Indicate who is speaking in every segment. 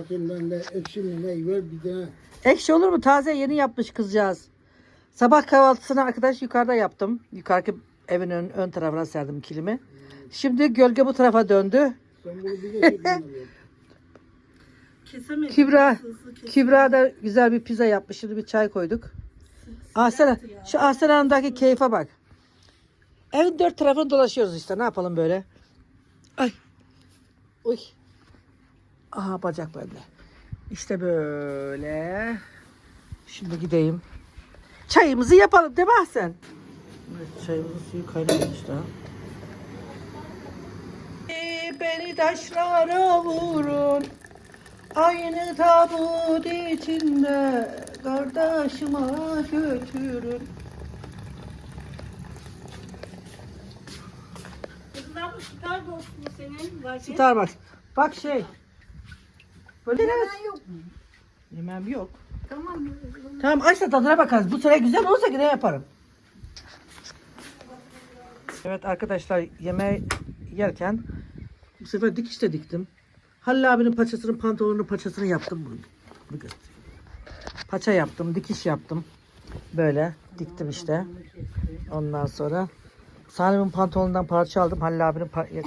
Speaker 1: Bakayım ben de ekşi mi ne ver bir de.
Speaker 2: Ekşi olur mu? Taze yeni yapmış kızcağız. Sabah kahvaltısını arkadaş yukarıda yaptım. Yukarıki evin ön, ön tarafına serdim kilimi. Şimdi gölge bu tarafa döndü.
Speaker 1: Sen bunu bir de
Speaker 3: Kesemedim.
Speaker 2: Kübra,
Speaker 3: Hızlı kes-
Speaker 2: Kübra da güzel bir pizza yapmış. Şimdi bir çay koyduk. Asena, şu Asena'ndaki keyfe bak. Evin dört tarafını dolaşıyoruz işte. Ne yapalım böyle? Ay. Uy. Aha bacak bende. İşte böyle. Şimdi gideyim. Çayımızı yapalım değil mi Ahsen? Evet, çayımızın suyu kaynamamış daha. Ee, Beni taşlara vurun. Aynı tabut içinde kardeşime götürün.
Speaker 3: Bu Starbucks mu senin?
Speaker 2: Starbucks. Bak şey. Böyle
Speaker 3: Yemeğin yok mu?
Speaker 2: Yemeğim yok.
Speaker 3: Tamam.
Speaker 2: Tamam aç da tadına bakarız. Bu sene güzel olursa yine yaparım. Evet arkadaşlar yemeği yerken bu sefer dikiş de diktim. Halil abinin paçasının pantolonunun paçasını yaptım bunu. Göstereyim. Paça yaptım, dikiş yaptım. Böyle diktim işte. Ondan sonra Salim'in pantolonundan parça aldım. Halil abinin pa-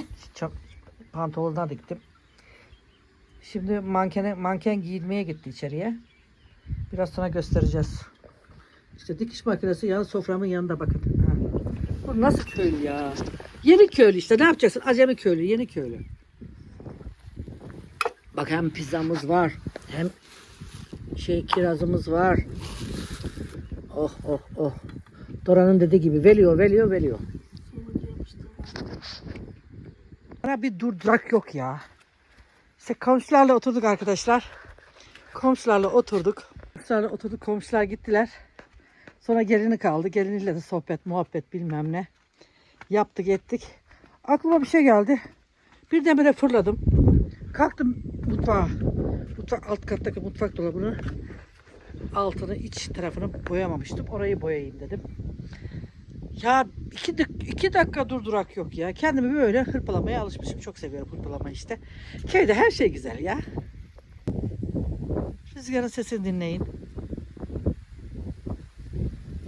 Speaker 2: pantolonundan diktim. Şimdi mankene, manken giyilmeye gitti içeriye. Biraz sonra göstereceğiz. İşte dikiş makinesi yan soframın yanında bakın. Ha. Bu nasıl köylü ya? Yeni köylü işte ne yapacaksın? Acemi köylü, yeni köylü. Bak hem pizzamız var hem şey kirazımız var. Oh oh oh. Dora'nın dediği gibi veliyor veliyor veliyor. Bana bir durdurak yok ya. İşte komşularla oturduk arkadaşlar. Komşularla oturduk. Komşularla oturduk. Komşular gittiler. Sonra gelini kaldı. Geliniyle de sohbet, muhabbet bilmem ne. Yaptık ettik. Aklıma bir şey geldi. Birdenbire fırladım. Kalktım mutfağa. Mutfak, alt kattaki mutfak dolabını altını iç tarafını boyamamıştım. Orayı boyayayım dedim. Ya iki, iki dakika durdurak yok ya. Kendimi böyle hırpalamaya alışmışım. Çok seviyorum hırpalamayı işte. Köyde her şey güzel ya. Rüzgarın sesini dinleyin.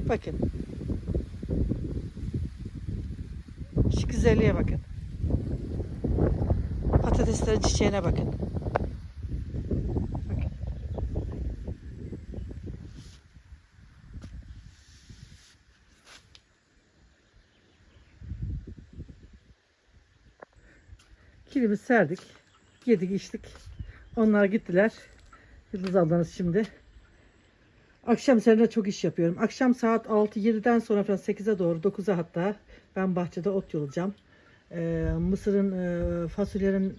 Speaker 2: Bakın. Şu güzelliğe bakın. Patateslerin çiçeğine. Bakın. Kilimi serdik. Yedik içtik. Onlar gittiler. Yıldız ablanız şimdi. Akşam üzerine çok iş yapıyorum. Akşam saat 6-7'den sonra falan 8'e doğru 9'a hatta ben bahçede ot yolacağım. Ee, mısırın, e, fasulyenin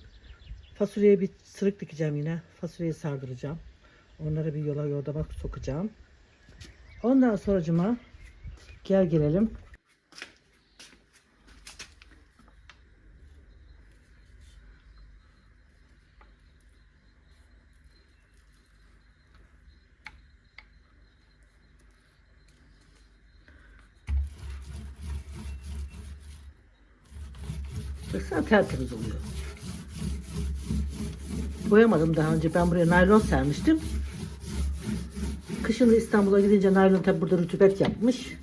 Speaker 2: fasulyeye bir sırık dikeceğim yine. Fasulyeyi sardıracağım. Onları bir yola yordama sokacağım. Ondan sonracıma gel gelelim. Baksana tertemiz oluyor. Boyamadım daha önce. Ben buraya naylon sermiştim. Kışın da İstanbul'a gidince naylon tabi burada rutubet yapmış.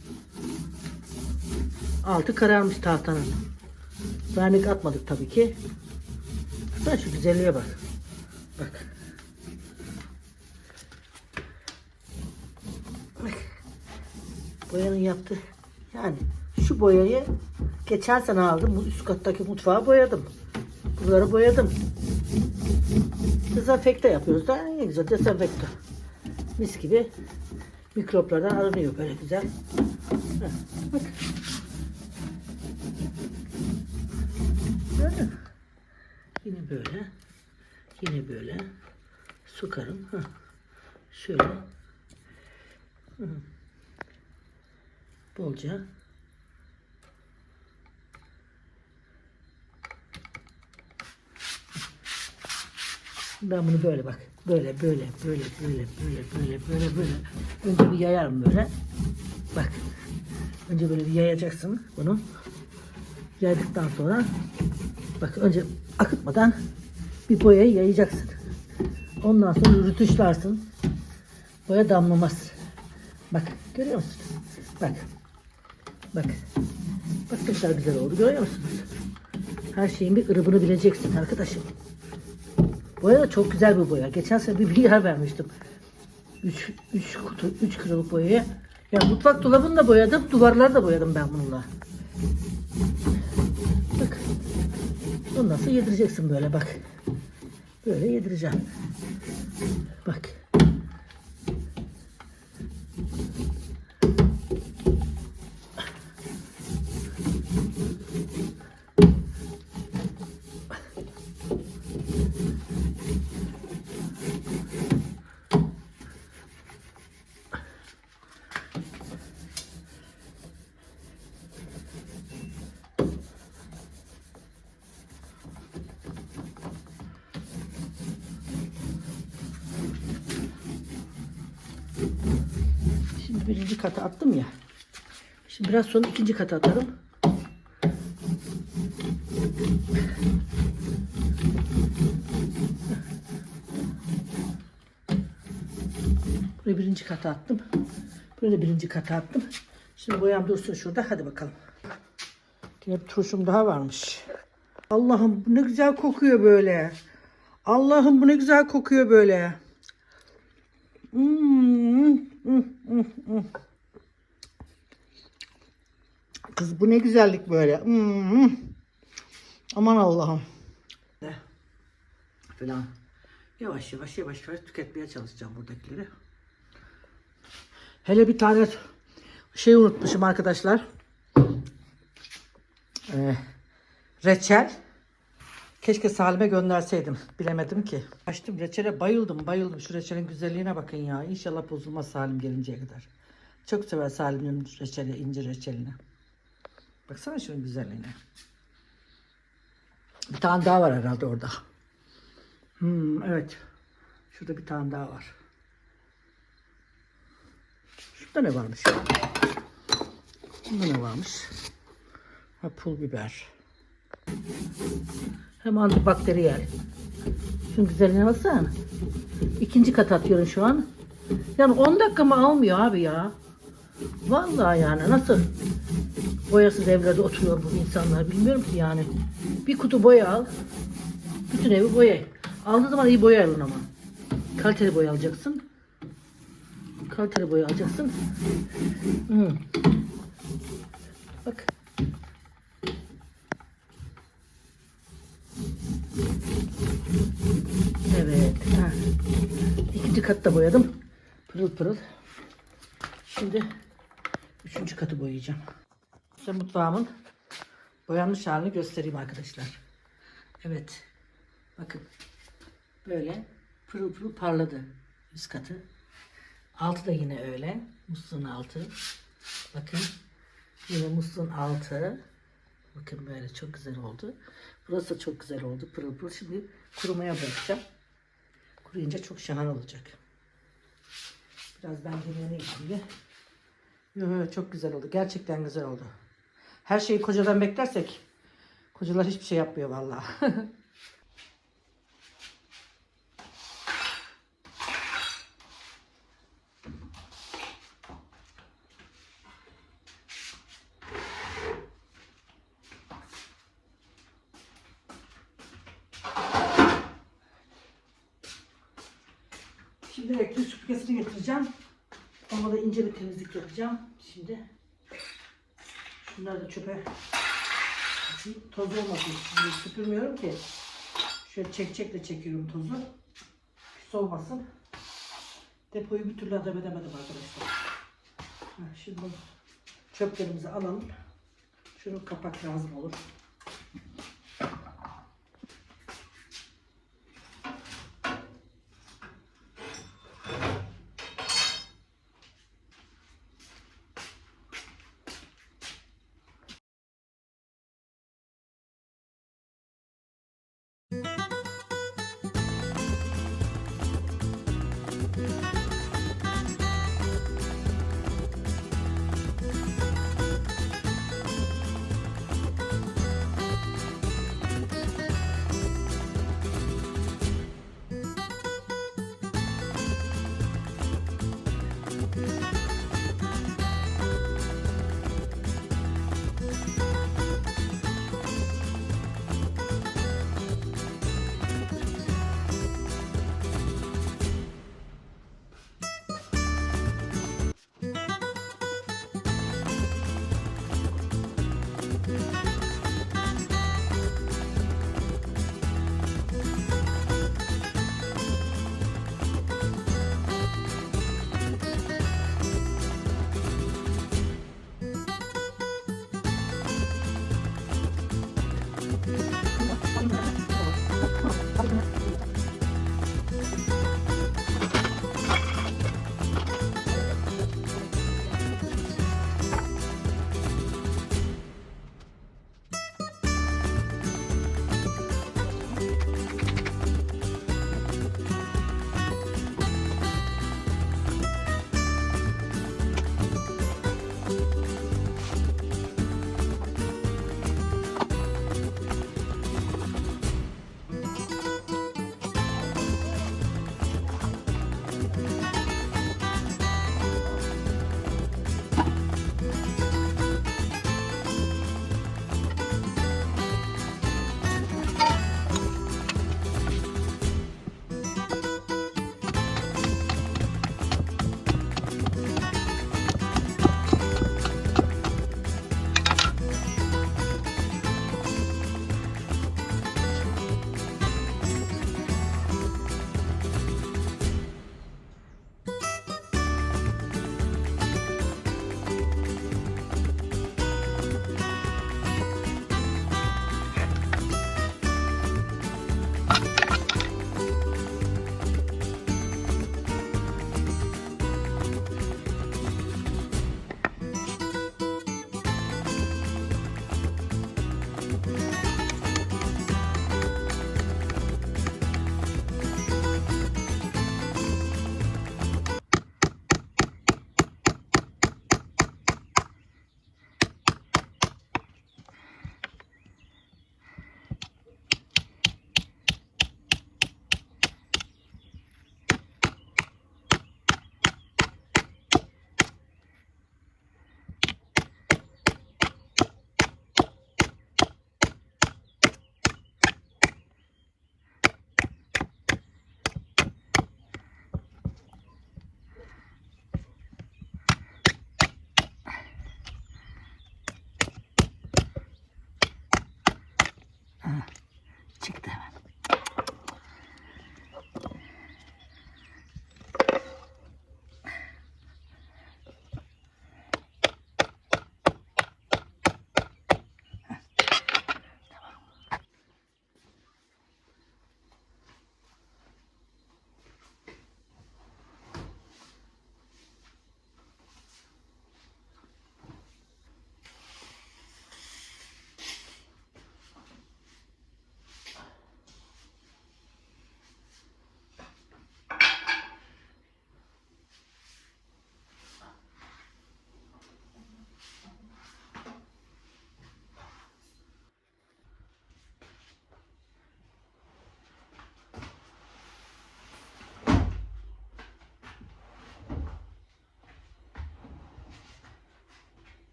Speaker 2: Altı kararmış tahtanın. Vernik atmadık tabii ki. Sen şu güzelliğe bak. Bak. Boyanın yaptı. Yani şu boyayı geçen sene aldım. Bu üst kattaki mutfağı boyadım. Buraları boyadım. Dezenfekte yapıyoruz da ne güzel dezenfekte. Mis gibi mikroplardan arınıyor böyle güzel. Bak. Gördün? Yine böyle. Yine böyle. Sokarım. Heh. Şöyle. Hı. Bolca. Ben bunu böyle bak. Böyle böyle böyle böyle böyle böyle böyle böyle. Önce bir yayarım böyle. Bak. Önce böyle bir yayacaksın bunu. Yaydıktan sonra bak önce akıtmadan bir boyayı yayacaksın. Ondan sonra rütuşlarsın. Boya damlamaz. Bak görüyor musun? Bak. Bak. Bak ne kadar güzel oldu görüyor musunuz? Her şeyin bir ırıbını bileceksin arkadaşım. Boya da çok güzel bir boya. Geçen sene bir milyar vermiştim. 3 3 kutu 3 kiloluk boyaya. Ya mutfak dolabını da boyadım, duvarları da boyadım ben bununla. Bak. Ondan sonra yedireceksin böyle bak. Böyle yedireceğim. Bak. Şimdi birinci kata attım ya. Şimdi biraz sonra ikinci kata atarım. Buraya birinci kata attım. Buraya da birinci kata attım. Şimdi boyam dursun şurada. Hadi bakalım. Yine bir turşum daha varmış. Allah'ım bu ne güzel kokuyor böyle. Allah'ım bu ne güzel kokuyor böyle. Hmm. Kız bu ne güzellik böyle. Hmm. Aman Allah'ım. Falan. Yavaş yavaş yavaş yavaş tüketmeye çalışacağım buradakileri. Hele bir tane şey unutmuşum arkadaşlar. Ee, reçel. Keşke Salim'e gönderseydim. Bilemedim ki. Açtım reçele bayıldım bayıldım. Şu reçelin güzelliğine bakın ya. İnşallah bozulmaz Salim gelinceye kadar. Çok sever Salim'in reçeli, incir reçelini. Baksana şunun güzelliğine. Bir tane daha var herhalde orada. Hmm, evet. Şurada bir tane daha var. Şurada ne varmış? Bunda ne varmış? Ha, pul biber. Hem antibakteriyel. Şunun güzelliğine baksana. İkinci kat atıyorum şu an. Yani 10 dakika mı almıyor abi ya? Vallahi yani nasıl boyasız evlerde oturuyor bu insanlar bilmiyorum ki yani. Bir kutu boya al. Bütün evi boya. Aldığı zaman iyi boya alın ama. Kaliteli boya alacaksın. Kaliteli boya alacaksın. Hı. Bak. Evet. Ha. İkinci katta boyadım. Pırıl pırıl. Şimdi üçüncü katı boyayacağım. Size mutfağımın boyanmış halini göstereyim arkadaşlar. Evet. Bakın. Böyle pırıl pırıl parladı üst katı. Altı da yine öyle. Musluğun altı. Bakın. Yine musluğun altı. Bakın böyle çok güzel oldu. Burası da çok güzel oldu. Pırıl pırıl. Şimdi kurumaya bırakacağım. Kuruyunca çok şahane olacak. Biraz ben dinleneyim şimdi. Yo, yo, çok güzel oldu. Gerçekten güzel oldu. Her şeyi kocadan beklersek kocalar hiçbir şey yapmıyor vallahi. Şimdi elektrik getireceğim. Ama da ince bir temizlik yapacağım. Şimdi şunları da çöpe atayım. Toz olmasın. Şimdi süpürmüyorum ki. Şöyle çekçekle çekiyorum tozu. Pis olmasın. Depoyu bir türlü adam edemedim arkadaşlar. Ha, şimdi çöplerimizi alalım. Şunun kapak lazım olur.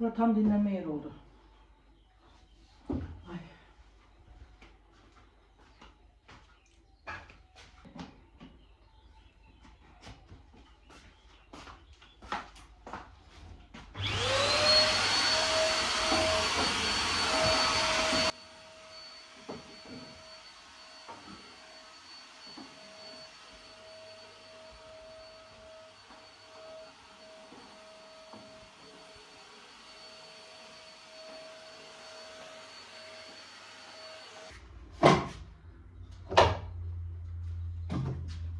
Speaker 2: Bura tam dinlenme yeri oldu.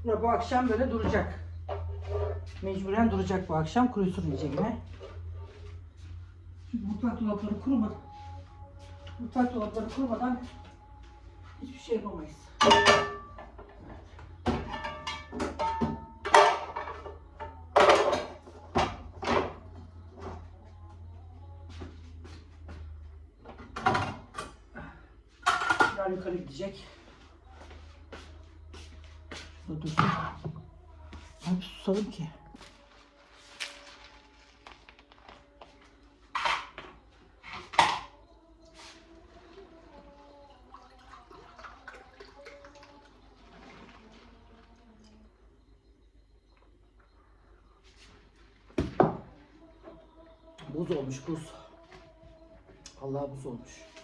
Speaker 2: Bura bu akşam böyle duracak. Mecburen duracak bu akşam. Kurusun iyice yine. Çünkü mutfak dolapları kurumadan mutfak dolapları kurumadan hiçbir şey yapamayız. Şunlar yukarı gidecek. Abi susalım ki. Buz olmuş buz. Allah buz olmuş.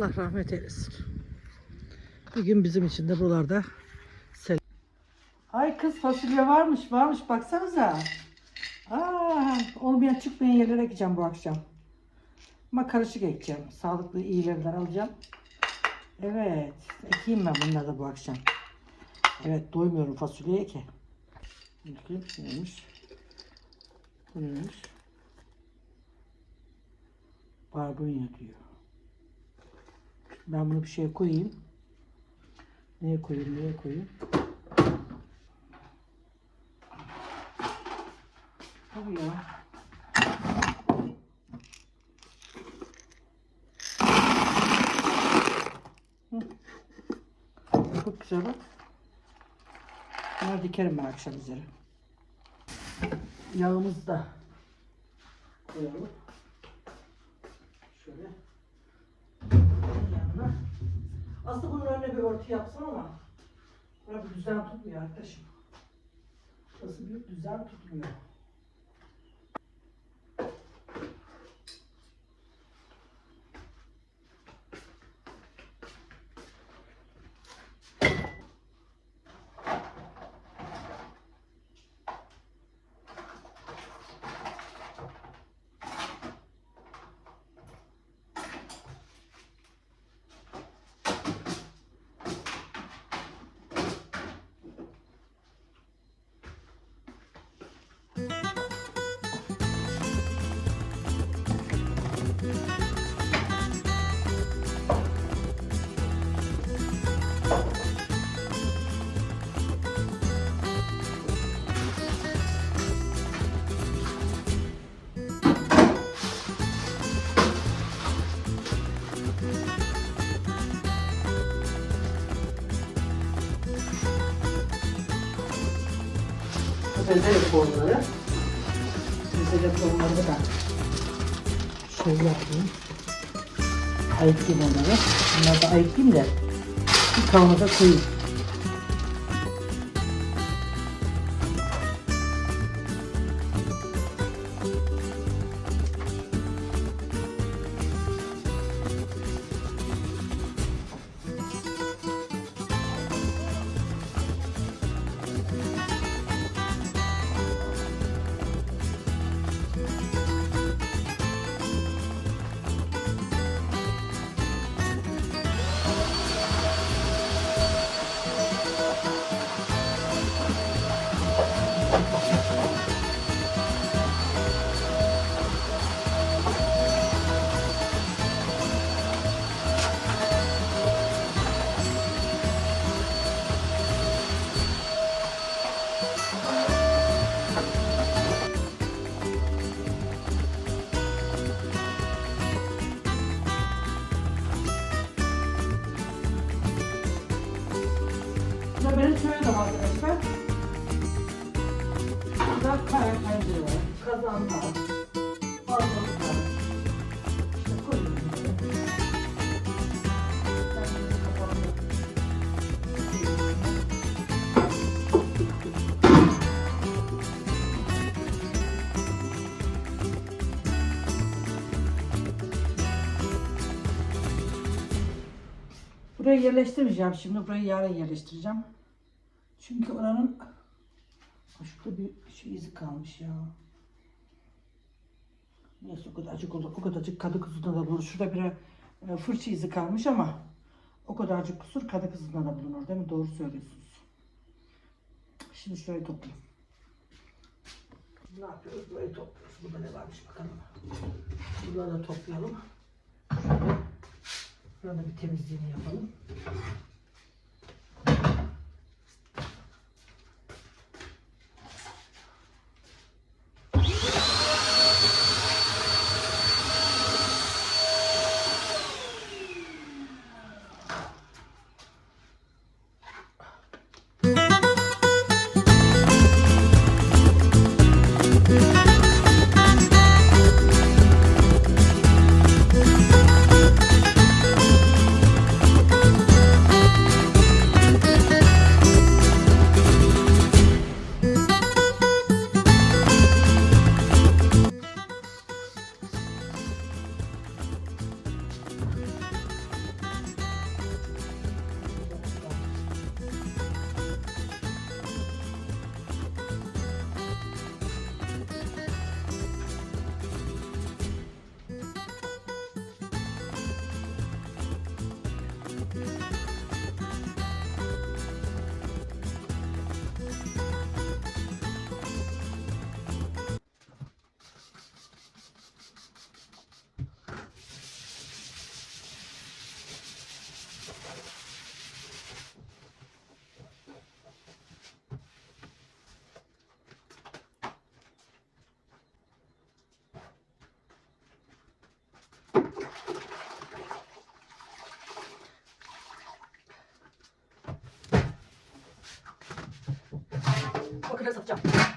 Speaker 2: Allah rahmet eylesin. Bugün bizim için de buralarda sel. Ay kız fasulye varmış varmış baksanıza. Aa, olmayan çıkmayan yerlere ekeceğim bu akşam. Ama karışık ekeceğim. Sağlıklı iyilerinden alacağım. Evet. Ekeyim ben bunları da bu akşam. Evet doymuyorum fasulyeye ki. Bakayım neymiş. Bu neymiş? Barbunya diyor. Ben bunu bir şeye koyayım. Neye koyayım, neye koyayım? Tabii ya. Çok güzel bak. Bunları dikerim ben akşam üzeri. Yağımızı da koyalım. Şöyle Aslında bunun önüne bir örtü yapsam ama buna bir düzen tutmuyor arkadaşım. Burası bir düzen tutmuyor. Tohumları. Bezelye tohumları da şöyle yapayım. Ayıklayayım onları. Bunları da ayıklayayım da bir kavanoza koyayım. Yerleştirmeyeceğim şimdi. Burayı yarın yerleştireceğim. Çünkü oranın şurada bir şey izi kalmış ya. Neyse o kadarcık olur. O kadarcık kadı kızında da bulunur. Şurada bir e, fırça izi kalmış ama o kadarcık kusur kadı kızında da bulunur değil mi? Doğru söylüyorsunuz. Şimdi şurayı toplayayım. Ne yapıyoruz? Burayı topluyoruz. Burada ne varmış bakalım. Buraları da toplayalım. Burada bir temizliğini yapalım. Bakın satacağım.